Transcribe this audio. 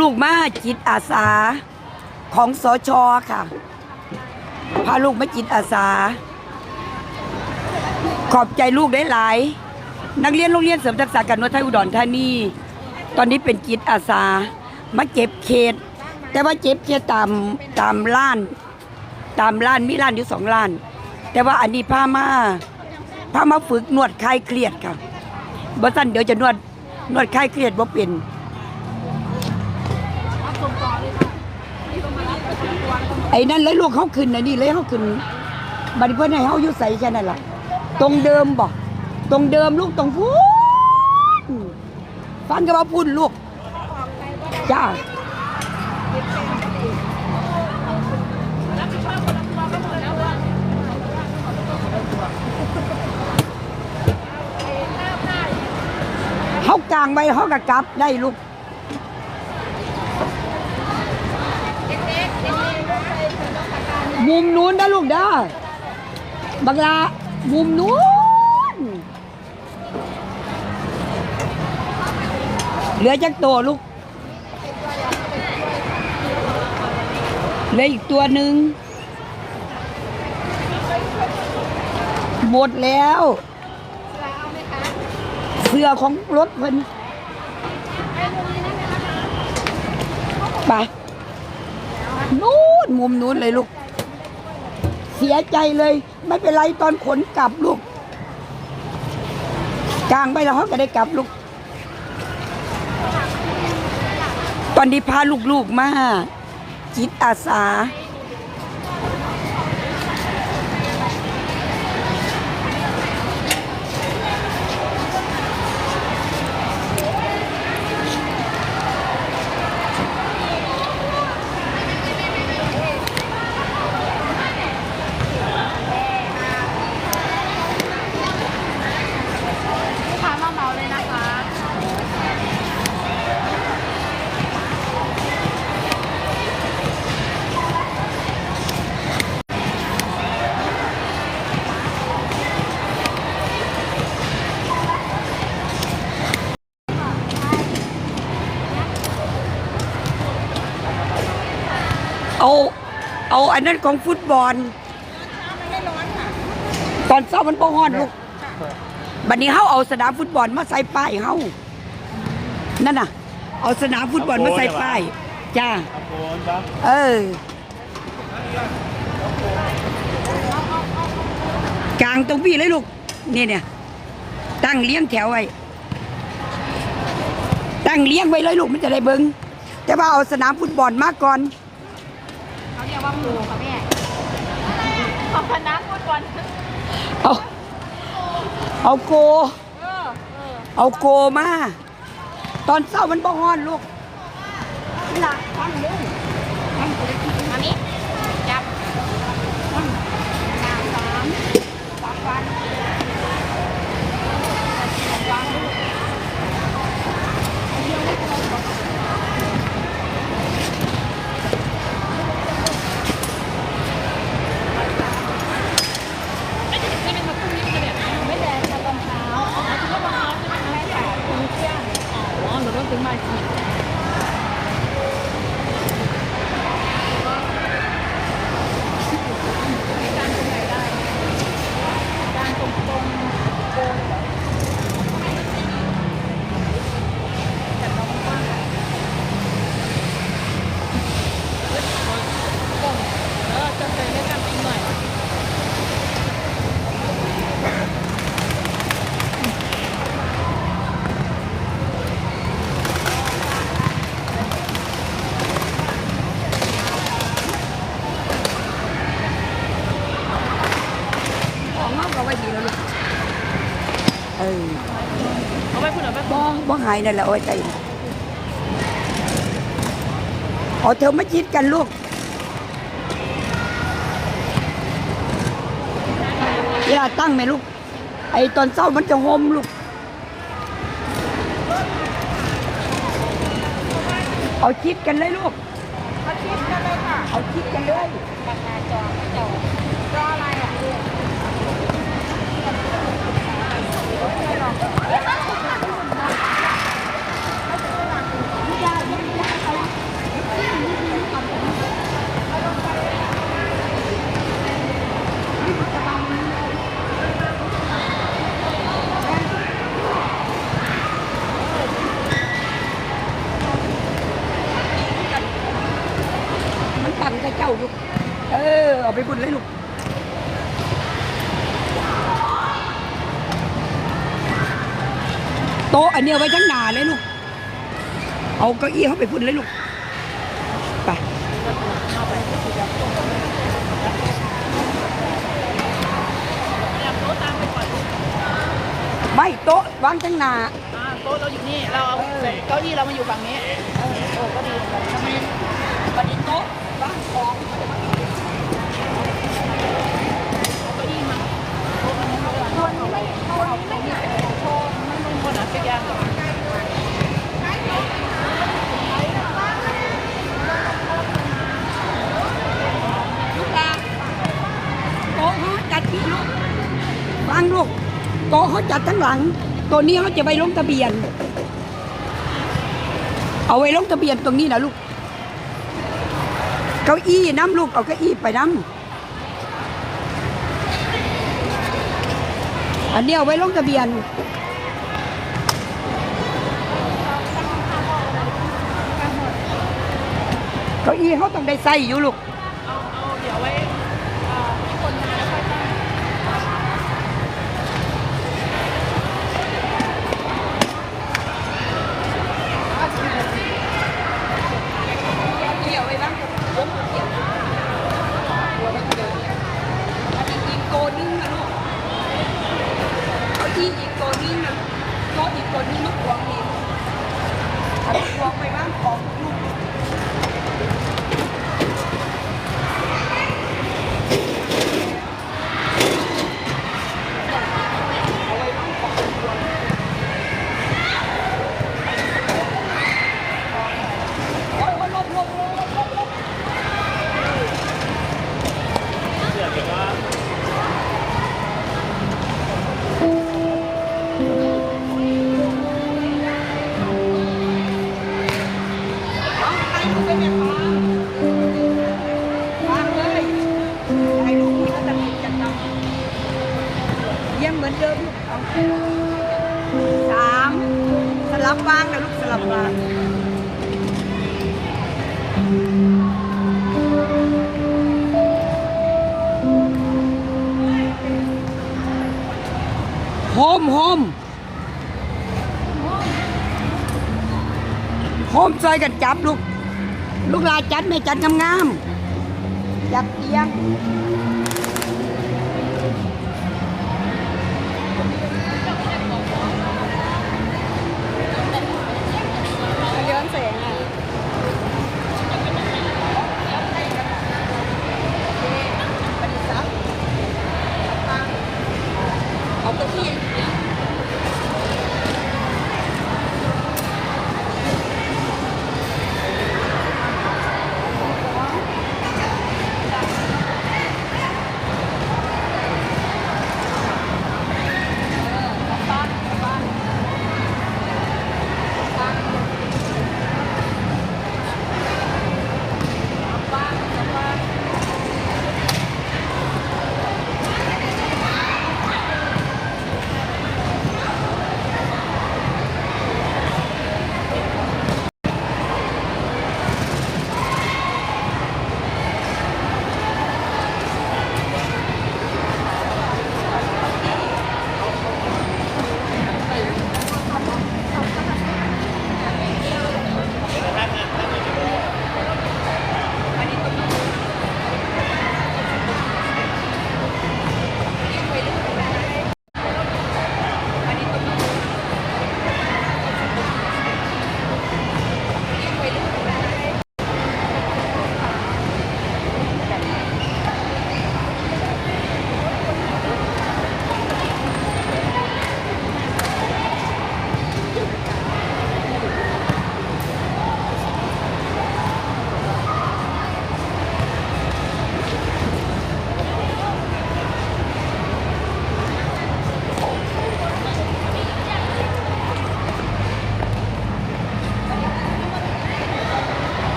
ลูกมาจิตอาสาของสชค่ะ พาลูกมาจิตอาสา ขอบใจลูกได้หลาย นักเรียนโรงเรียนเสริมทักษะการนวดไทยอุดรธานีตอนนี้เป็นจิตอาสา มาเก็บเขต แต่ว่าเจ็บเขตตามตามล้าน ตามล้านมีล้านอยู่สองล้าน แต่ว่าอันนี้พามาพามาฝึกนวดคลายเครียดค่ะบ่สั้นเดี๋ยวจะนวดนวดคลายเครียดบ่เป็น ไอ้นั่นเลยลูกเขาขึ้นนะนี่เลยเขาขึ้นบัดนี้เพื่อนให้เขาอยู่ใส่แค่นั้นล่ะ ตรงเดิมบ่ตรงเดิมลูกตรงพูนฟังกับว่าพูนลูกจ้าเขากลางไว้เขากะกลับได้ลูก มุมนู้นนะลูกเด้อบังลา มุมนู้น เหลือจักตัวลูก เหลืออีกตัวหนึ่ง หมดแล้ว เสื้อของรถเพิ่นไป นู้นมุมนู้นเลยลูก เสียใจเลย ไม่เป็นไรตอนขนกลับลูกกลางไปแล้วเขาก็ได้กลับลูก ตอนนี้พาลูกๆมาจิตอาสา อาอันนั้นของฟุตบอล ตอนเช้ามันบ่ฮ้อนลูกบัดนี้เฮาเอาสนามฟุตบอลมาใส่ป้ายเฮานั่นน่ะ เอาสนามฟุตบอลมาใส่ป้ายจ้าโอนครับเออ กลางตรงพี่เลยลูกนี่เนี่ยตั้งเลี้ยงแถวไว้ตั้งเลี้ยงไว้เลยลูกมันจะได้เบิงแต่ว่าเอาสนามฟุตบอลมาก่อน ว่าปูค่ะแม่ขอบคณะพูดก่อนเอาเอาโก เออเออเอาโกมา ตอนเช้ามันบ่ฮ้อนลูกนี่ล่ะตั้งเลี้ยงตั้งมานี้จับตั้งหน้าสามสามวันวางลูก ไม่แดงมาตอนเช้าเอาถึงว่าตอนเช้าใช่ไหมคะไม่ค่ะคุณเที่ยงอ๋อหรือว่าถึงมาอีกทีการตรงตรงโกนแต่น้องว่าเออจะไปเล่นกันอีกหน่อย ของเขาก็ไว้ดีแล้วลูก เออ เอาไปคุณเอาไป บ่บ่หายนั่นแหละโอ้ยใจเอเธอมาจิตกันลูกเวลาตั้งไหมลูก ไอตอนเศร้ามันจะโฮมลูก เอาชิดกันเลยลูกเขาคิดกันเลยค่ะ เอาชิดกันเลยปากกาจอจอจออะไรอะลูก ลูก เออ เอา ไปบุญเลยลูกโต๊ะอันเนี้ยไว้ทั้งหนาเลยลูก เอาเก้าอี้เข้าไปพุ่นเลยลูก ไปไม่โต๊ะวางทั้งหนาอ่าโต๊ะเราอยู่นี่ เราเอาเก้าอี้เรามาอยู่ฝั่งนี้ เออเออก็ดีทำไมวันนี้โต๊ะวางของ เอาเก้าอี้มาโต๊ะมันไม่เอาโต๊ะไม่เอาเอาตรงนี้เป็นโต๊ะมันเป็นคนอะเป็นยางก่อน ลูกลาโต๊ะเขาจัดที่ลูกวางลูก โต๊ะ เขาจัดทั้งหลัง ตัวนี้เขาจะไปลงทะเบียน เอาไว้ลงทะเบียนตรงนี้นะลูก เก้าอี้น้ำลูกเอาเก้าอี้ไปน้ำอันนี้เอาไว้ลงทะเบียนเก้าอี้เขาต้องได้ใส่อยู่ลูก โฮมโฮมโฮมซอยกันจับลูก ลูกลาจัดไม่จัดงามๆจับเตียง